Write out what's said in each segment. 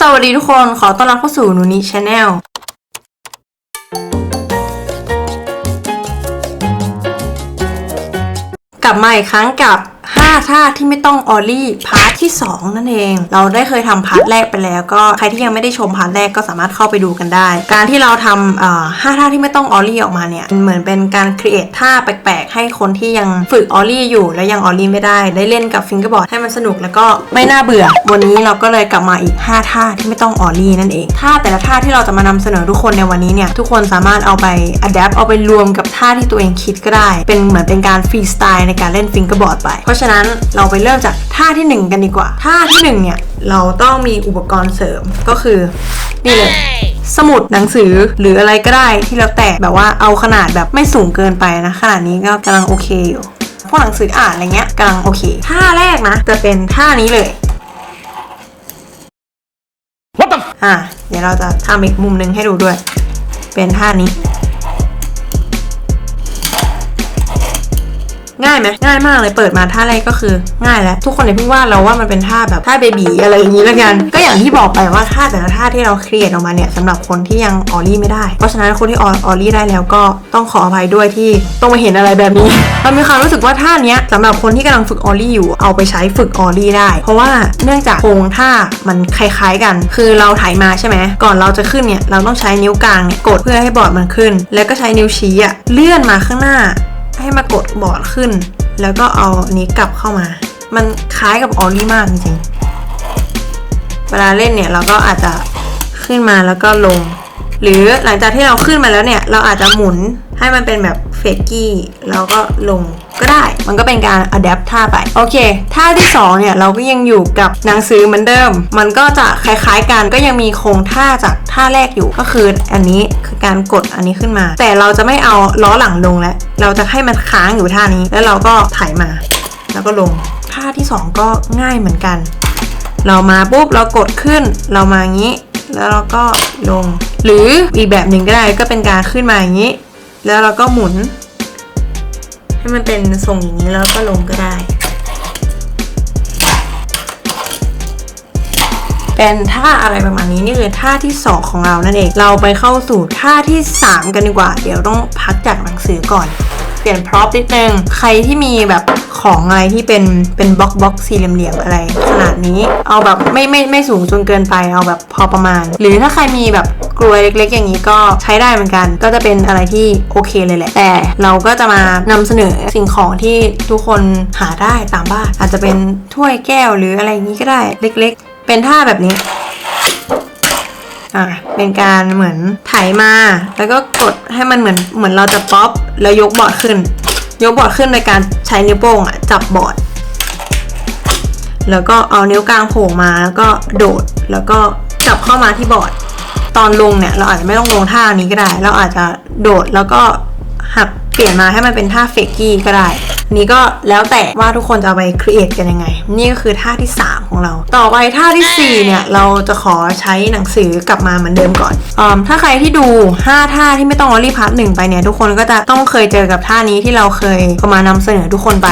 สวัสดีทุกคน ขอต้อนรับเข้าสู่หนูนิชแนลกลับมาอีกครั้งกับ 5ท่าที่ไม่ต้องออลลี่พาร์ทที่ 2 นั่นเอง เราได้เคยทำพาร์ทแรกไปแล้ว ก็ใครที่ยังไม่ได้ชมพาร์ทแรกก็สามารถเข้าไปดูกันได้ การที่เราทำห้าท่าที่ไม่ต้องออลลี่ออกมาเนี่ยมันเหมือนเป็นการครีเอทท่าแปลกๆ ให้คนที่ยังฝึกออลลี่อยู่และยังออลลี่ไม่ได้ ได้เล่นกับฟิงเกอร์บอร์ดให้มันสนุกแล้วก็ไม่น่าเบื่อ วันนี้เราก็เลยกลับมาอีก 5 ท่าที่ไม่ต้องออลลี่นั่นเองท่าแต่ละท่าที่เราจะมานำเสนอทุกคนในวันนี้เนี่ยทุกคนสามารถเอาไปอัดแอปเอาไปรวมกับท่าที่ตัวเองคิดก็ได้ เป็นเหมือนเป็นการฟรีสไตล์ในการเล่นฟิงเกอร์บอร์ดไปเพราะฉะนั้นเราไปเริ่มจากท่าทีหนึ่1 กันดีกว่า ท่าทีหนึ่1 เนี่ย เราต้องมีอุปกรณ์เสริมก็คือนี่เลยสมุดหนังสือหรืออะไรก็ได้ที่แล้วแต่แบบว่าเอาขนาดแบบไม่สูงเกินไปนะขนาดนี้ก็กำลังโอเคอยู่พวกหนังสืออ่านอะไรเงี้ยกำลังโอเคท่าแรกนะ จะเป็นท่านี้เลย What the อะเดี๋ยวเราจะทำอีกมุมหนึ่งให้ดูด้วย เป็นท่านี้ ง่ายไหมง่ายมากเลยเปิดมาท่าแรกก็คือง่ายแล้วทุกคนอย่าเพิ่งว่าเราว่ามันเป็นท่าแบบท่าเบบีอะไรอย่างนี้แล้วกัน ก็อย่างที่บอกไปว่าท่าแต่ละท่าที่เราเครียดออกมาเนี่ยสำหรับคนที่ยังออลลี่ไม่ได้ เพราะฉะนั้นคนที่ออออลลี่ได้แล้วก็ต้องขออภัยด้วยที่ต้องมาเห็นอะไรแบบนี้เรามีความรู้สึกว่าท่าเนี้ยสำหรับคนที่กำลังฝึกออลลี่อยู่เอาไปใช้ฝึกออลลี่ได้ เพราะว่าเนื่องจากโครงท่ามันคล้ายๆกัน คือเราถ่ายมาใช่ไหมก่อนเราจะขึ้นเนี่ยเราต้องใช้นิ้วกลางเนี่ยกดเพื่อให้บอร์ดมันขึ้น แล้วก็ใช้นิ้วชี้อะเลื่อนมาข้างหน้า ให้มากดบอร์ดขึ้น แล้วก็เอานี้กลับเข้ามา มันคล้ายกับออลลี่มากจริงๆ เวลาเล่นเนี่ยเราก็อาจจะขึ้นมาแล้วก็ลง หรือหลังจากที่เราขึ้นมาแล้วเนี่ย เราอาจจะหมุนให้มันเป็นแบบ กกี้แล้วก็ลงก็ได้ มันก็เป็นการอัดแอปท่าไป โอเค ท่าที่สองเนี่ย เราก็ยังอยู่กับหนังสือเหมือนเดิม มันก็จะคล้ายๆกัน ก็ยังมีโครงท่าจากท่าแรกอยู่ ก็คืออันนี้คือการกดอันนี้ขึ้นมา แต่เราจะไม่เอาล้อหลังลงแล้ว เราจะให้มันค้างอยู่ท่านี้ แล้วเราก็ถ่ายมา แล้วก็ลง ท่าที่สองก็ง่ายเหมือนกัน เรามาปุ๊บเรากดขึ้น เรามางี้ แล้วเราก็ลง หรืออีกแบบหนึ่งก็ได้ ก็เป็นการขึ้นมาอย่างนี้ แล้วเราก็หมุน ให้มันเป็นทรงอย่างนี้แล้วก็ลงก็ได้ เป็นท่าอะไรประมาณนี้นี่คือท่าที่ 2 ของเรานั่นเอง เราไปเข้าสู่ท่าที่ 3 กันดีกว่า เดี๋ยวต้องพักจากหนังสือก่อน ปลี่ยนพร็อพนิดนึง ใครที่มีแบบของอะไรที่เป็นเป็นบล็อกบล็อกสี่เหลี่ยมๆอะไร ขนาดนี้เอาแบบไม่ไม่ไม่สูงจนเกินไปเอาแบบพอประมาณ หรือถ้าใครมีแบบกลวยเล็ก ๆ อย่างนี้ก็ใช้ได้เหมือนกัน ก็จะเป็นอะไรที่โอเคเลยแหละ แต่เราก็จะมานำเสนอสิ่งของที่ทุกคนหาได้ตามบ้านอาจจะเป็นถ้วยแก้วหรืออะไรอย่างนี้ก็ได้เล็ก ๆ เป็นท่าแบบนี้ อะเป็นการเหมือนไถมา แล้วก็กดให้มันเหมือนเหมือนเราจะป๊อปแล้วยกบอร์ดขึ้น ยกบอร์ดขึ้นในการใช้นิ้วโป้งอะจับบอร์ดแล้วก็เอานิ้วกลางโผล่มาแล้วก็โดดแล้วก็กลับเข้ามาที่บอร์ด ตอนลงเนี่ยเราอาจจะไม่ต้องลงท่านี้ก็ได้ เราอาจจะโดดแล้วก็ หักเปลี่ยนมาให้มันเป็นท่าเฟกกี้ก็ได้ นี่ก็แล้วแต่ว่าทุกคนจะเอาไปครีเอทกันยังไง นี่ก็คือท่าที่ 3 ของเรา ต่อไปท่าทีสี่ 4 เนี่ย เราจะขอใช้หนังสือกลับมาเหมือนเดิมก่อนอถ้าใครที่ดู 5 ท่าที่ไม่ต้องออลี่พาร์ทหนึ่งไปเนี่ย ทุกคนก็จะต้องเคยเจอกับท่านี้ที่เราเคยเอามานำเสนอทุกคนไป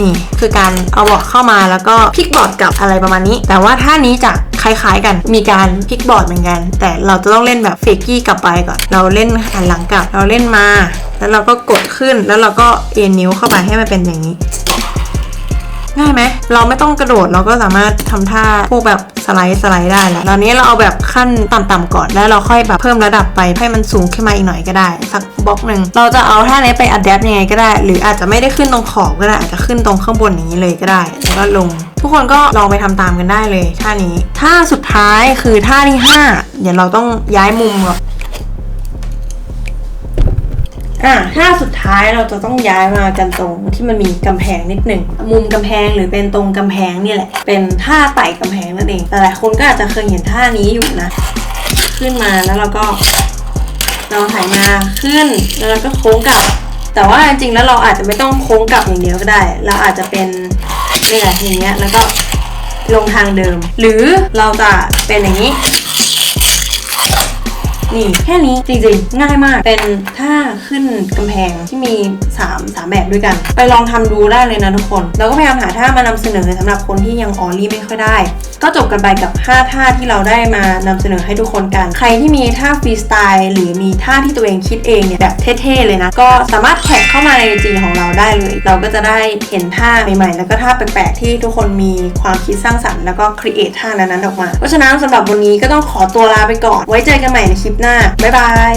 นี่คือการเอาบอร์ดเข้ามาแล้วก็พลิกบอร์ดกลับอะไรประมาณนี้ แต่ว่าท่านี้จะ คล้ายๆ กัน มีการพลิกบอร์ดเหมือนกัน แต่เราจะต้องเล่นแบบเฟกกี้กลับไปก่อน เราเล่นหันหลังกลับ เราเล่นมา แล้วเราก็กดขึ้น แล้วเราก็เอ็นนิ้วเข้าไปให้มันเป็นอย่างนี้ ง่ายไหม เราไม่ต้องกระโดด เราก็สามารถทำท่าพวกแบบสไลด์สไลด์ได้แล้วตอนนี้เราเอาแบบขั้นต่ำๆก่อน แล้วเราค่อยแบบเพิ่มระดับไปให้มันสูงขึ้นมาอีกหน่อยก็ได้ สักบล็อกหนึ่งเราจะเอาท่านี้ไปอัดแอปยังไงก็ได้ หรืออาจจะไม่ได้ขึ้นตรงขอบก็ได้อาจจะขึ้นตรงข้างบนอย่างนี้เลยก็ได้ แล้วก็ลง ทุกคนก็ลองไปทำตามกันได้เลยท่านี้ท่าสุดท้ายคือท่าที่ห้าเดี๋ยวเราต้องย้ายมุมก่อนอะถ้าสุดท้ายเราจะต้องย้ายมากันตรงที่มันมีกำแพงนิดหนึ่งมุมกำแพงหรือเป็นตรงกำแพงนี่แหละ เป็นท่าไต่กำแพงนั่นเองแต่หลายคนก็อาจจะเคยเห็นท่านี้อยู่นะ ขึ้นมาแล้วเราก็เราถ่ายมาขึ้นแล้วเราก็โค้งกลับ แต่ว่าจริงๆแล้วเราอาจจะไม่ต้องโค้งกลับอย่างเดียวก็ได้ เราอาจจะเป็น นี่แหละอย่างเงี้ยแล้วก็ลงทางเดิม หรือเราจะเป็นอย่างนี้ นี่แค่นี้จริงๆ ง่ายมาก เป็นท่าขึ้นกำแพงที่มี 3 3 แบบด้วยกัน ไปลองทำดูได้เลยนะทุกคนแล้วก็พยายามหาท่ามานำเสนอสำหรับคนที่ยังออลลี่ไม่ค่อยได้ ก็จบกันไปกับ 5 ท่าที่เราได้มานำเสนอให้ทุกคนกัน ใครที่มีท่าฟรีสไตล์หรือมีท่าที่ตัวเองคิดเองเนี่ยแบบเท่ๆเลยนะ ก็สามารถแท็กเข้ามาในจีของเราได้เลย เราก็จะได้เห็นท่าใหม่ๆ แล้วก็ท่าแปลกๆที่ทุกคนมีความคิดสร้างสรรค์แล้วก็ครีเอทท่านั้นๆออกมา เพราะฉะนั้นสำหรับวันนี้ก็ต้องขอตัวลาไปก่อน ไว้เจอกันใหม่ในคลิปลิปหน้า บ๊ายบาย